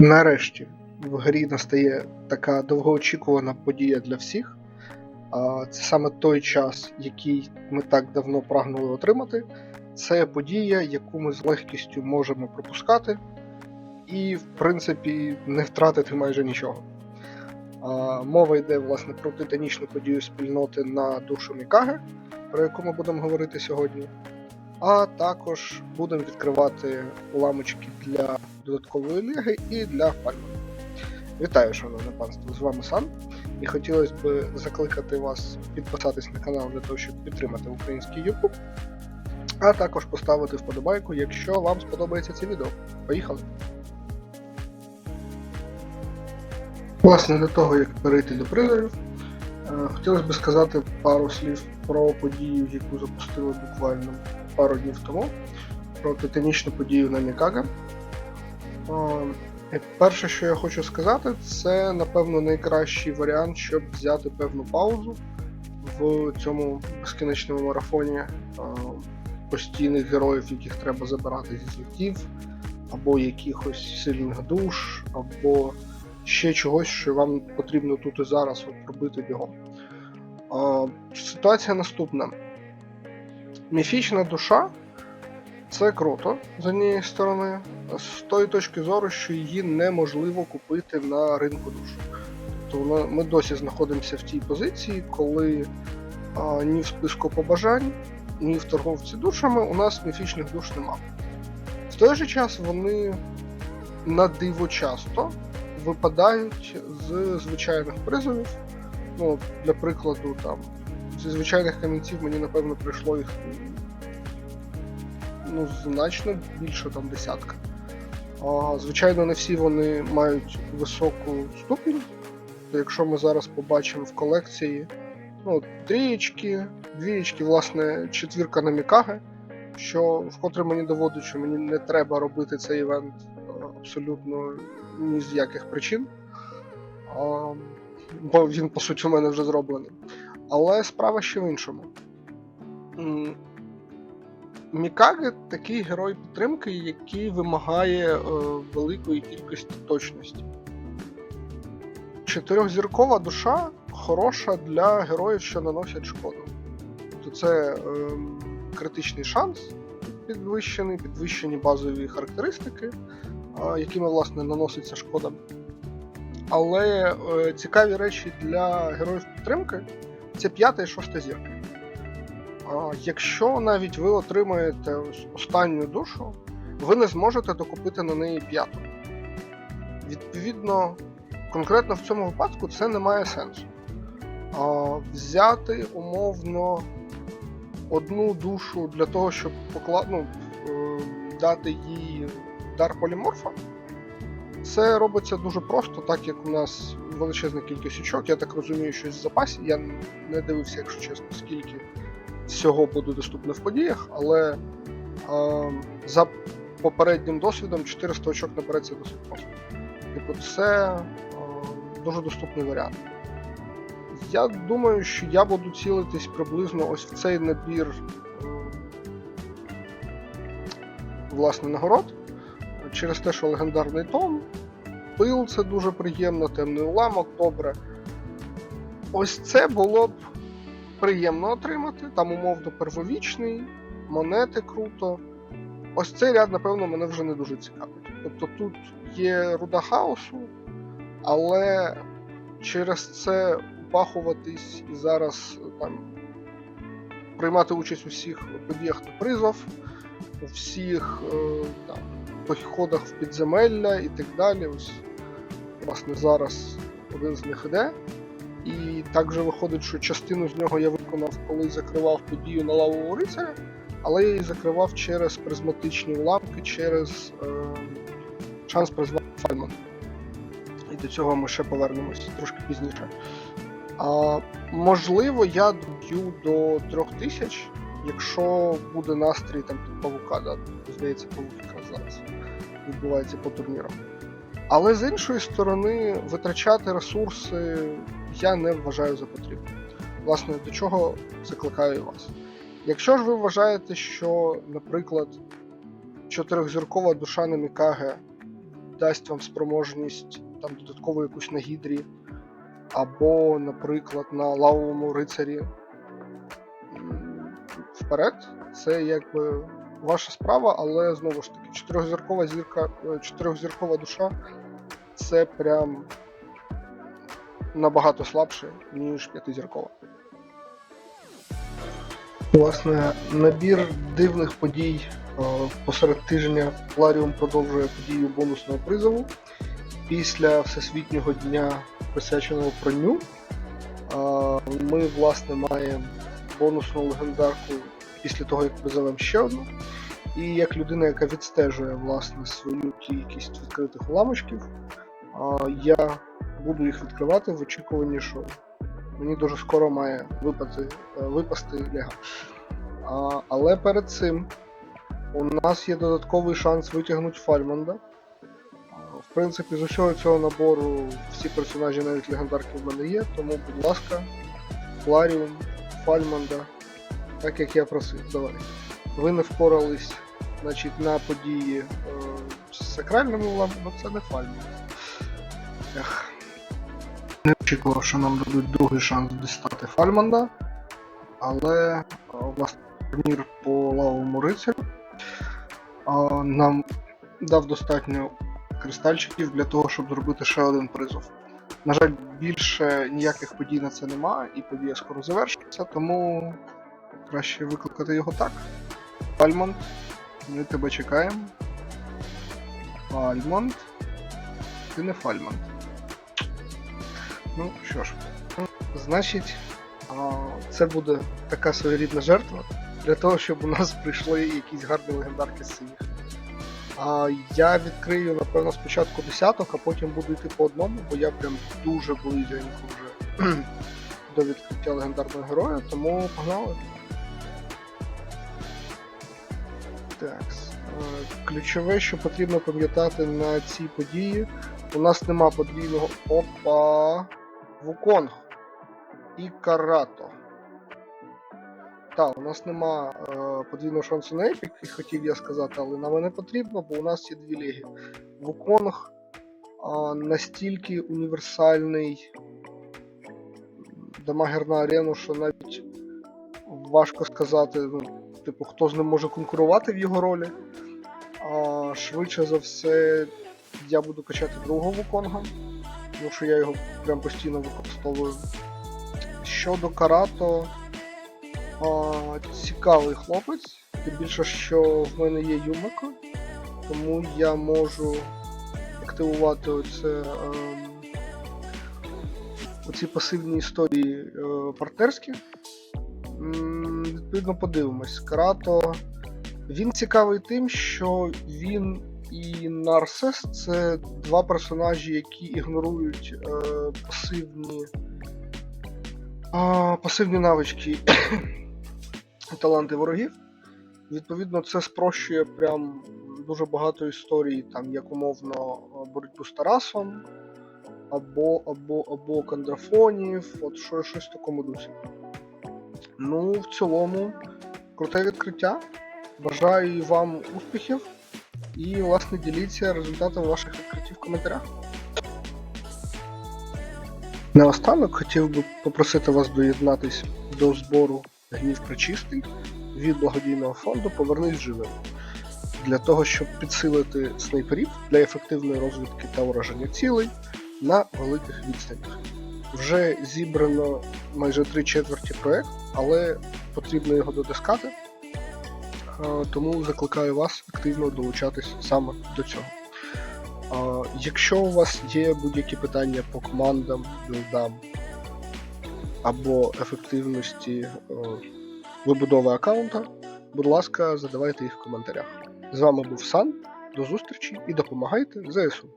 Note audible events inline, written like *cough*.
Нарешті в грі настає така довгоочікувана подія для всіх. Це саме той час, який ми так давно прагнули отримати. Це подія, яку ми з легкістю можемо пропускати, і, в принципі, не втратити майже нічого. Мова йде власне про титанічну подію спільноти на душу Мікаги, про яку ми будемо говорити сьогодні. А також будемо відкривати уламочки для додаткової ліги і для фальми. Вітаю, шановне панство! З вами Сан. І хотілося б закликати вас підписатись на канал для того, щоб підтримати український YouTube, а також поставити вподобайку, якщо вам сподобається це відео. Поїхали! Власне, до того, як перейти до призорів, е, хотілося б сказати пару слів про подію, яку запустили буквально пару днів тому, про титанічну подію на Мікага. Е, Перше, що я хочу сказати, це напевно найкращий варіант, щоб взяти певну паузу в цьому безкінечному марафоні постійних героїв, яких треба забирати зі злітів, або якихось сильних душ, або ще чогось, що вам потрібно тут і зараз от робити бігом. Е, Ситуація наступна: міфічна душа це круто з однієї сторони, з тої точки зору, що її неможливо купити на ринку душ. Тобто ми досі знаходимося в тій позиції, коли а, ні в списку побажань, ні в торговці душами у нас міфічних душ нема. В той же час вони на диво часто випадають з звичайних призовів. Ну, для прикладу, там, зі звичайних камінців мені напевно прийшло їх ну, значно більше там десятка. А, звичайно, не всі вони мають високу ступінь. То якщо ми зараз побачимо в колекції ну, трієчки, двієчки, власне, четвірка на Мікаге, що вкотре мені доводить, що мені не треба робити цей івент абсолютно ні з яких причин. А, бо він, по суті, у мене вже зроблений. Але справа ще в іншому. М, Мікаге такий герой підтримки, який вимагає е, великої кількості точності. Чотирьохзіркова душа хороша для героїв, що наносять шкоду. Тобто це е, критичний шанс підвищений, підвищені базові характеристики, е, якими власне наноситься шкода. Але е, цікаві речі для героїв підтримки це п'ята і шоста зірка. А, Якщо навіть ви отримаєте останню душу, ви не зможете докупити на неї п'яту. Відповідно, конкретно в цьому випадку це не має сенсу. А, Взяти умовно одну душу для того, щоб покла... ну, е, дати їй дар поліморфа, це робиться дуже просто, так як у нас величезна кількість очок. Я так розумію, що в запасі. Я не дивився, якщо чесно, скільки всього буде доступно в подіях, але е, за попереднім досвідом 400 очок набереться досить просто. Типу, це е, дуже доступний варіант. Я думаю, що я буду цілитись приблизно ось в цей набір е, власне нагород. Через те, що легендарний том, пил це дуже приємно, темний уламок, добре. Ось це було б приємно отримати. Там умовно первовічний, монети круто. Ось цей ряд, напевно, мене вже не дуже цікавить. Тобто тут є руда хаосу, але через це упахуватись і зараз там приймати участь у всіх подіях на призов, у всіх е, там, походах в підземелля і так далі. Ось, власне, зараз один з них іде. І так же виходить, що частину з нього я виконав, коли закривав подію на лавового рицаря, але я її закривав через призматичні уламки, через е, шанс призвати Фальман. І до цього ми ще повернемось трошки пізніше. А, можливо, я доб'ю до 3000, якщо буде настрій там павука, да, здається, павук якраз зараз відбувається по турнірам. Але з іншої сторони, витрачати ресурси я не вважаю за потрібне. Власне, до чого закликаю вас. Якщо ж ви вважаєте, що, наприклад, чотирьохзіркова душа на Мікаге дасть вам спроможність там додатково якусь на гідрі, або, наприклад, на лавовому рицарі. Вперед, це якби ваша справа, але знову ж таки, чотирьохзіркова зірка, е, чотирьохзіркова душа це прям набагато слабше, ніж п'ятизіркова. Власне, набір дивних подій е, посеред тижня Ларіум продовжує подію бонусного призову. Після Всесвітнього дня, присвяченого пранню, е, ми власне маємо бонусну легендарку після того, як призовемо ще одну. І як людина, яка відстежує власне свою кількість відкритих уламочків, я буду їх відкривати в очікуванні, що мені дуже скоро має випасти, е, випасти Лего. А, але перед цим у нас є додатковий шанс витягнути Фальмонда. В принципі, з усього цього набору всі персонажі, навіть легендарки в мене є, тому, будь ласка, Фларіум, Фальмонда, так як я просив, давай. Ви не впорались значить, на події е, з сакральними уламками, ну це не Фальмонд. Ех. Не очікував, що нам дадуть другий шанс дістати Фальмонда, але е, власне турнір по лавовому рицарю а, нам дав достатньо кристальчиків для того, щоб зробити ще один призов. На жаль, більше ніяких подій на це немає, і подія скоро завершиться, тому краще викликати його так. Фальмонд, ми тебе чекаємо. Фальмонд. Ти не Фальмонд. Ну що ж, значить, це буде така своєрідна жертва для того, щоб у нас прийшли якісь гарні легендарки з синіх. А я відкрию, напевно, спочатку десяток, а потім буду йти по одному, бо я прям дуже близенько вже *clears throat* до відкриття легендарного героя, тому погнали. Так. Ключове, що потрібно пам'ятати на цій події, у нас нема подвійного опа. Вуконг і Карато. Так, у нас нема е, подвійного шансу на епік, хотів я сказати, але нам не потрібно, бо у нас є дві ліги. Вуконг е, настільки універсальний дамагер на арену, що навіть важко сказати, ну, типу, хто з ним може конкурувати в його ролі. А, швидше за все, я буду качати другого Вуконга, тому що я його прям постійно використовую. Щодо Карато, а, цікавий хлопець, тим більше, що в мене є Юмико, тому я можу активувати оце, ем, оці пасивні історії е, партнерські. Відповідно, подивимось. Карато. Він цікавий тим, що він і Нарсес це два персонажі, які ігнорують е, пасивні, а, пасивні навички таланти ворогів. Відповідно, це спрощує прям дуже багато історій, там як умовно боротьбу з Тарасом, або або, або Кандрафонів, от що, щось в такому дусі. Ну, в цілому, круте відкриття. Бажаю вам успіхів і, власне, діліться результатом ваших відкриттів в коментарях. Наостанок хотів би попросити вас доєднатись до збору гнів причистий від благодійного фонду Повернись живим для того, щоб підсилити снайперів для ефективної розвідки та ураження цілей на великих відстанях. Вже зібрано майже три четверті проект, але потрібно його дотискати. Тому закликаю вас активно долучатись саме до цього. Якщо у вас є будь-які питання по командам, білдам або ефективності е, вибудови аккаунта, будь ласка, задавайте їх в коментарях. З вами був Сан, до зустрічі і допомагайте ЗСУ.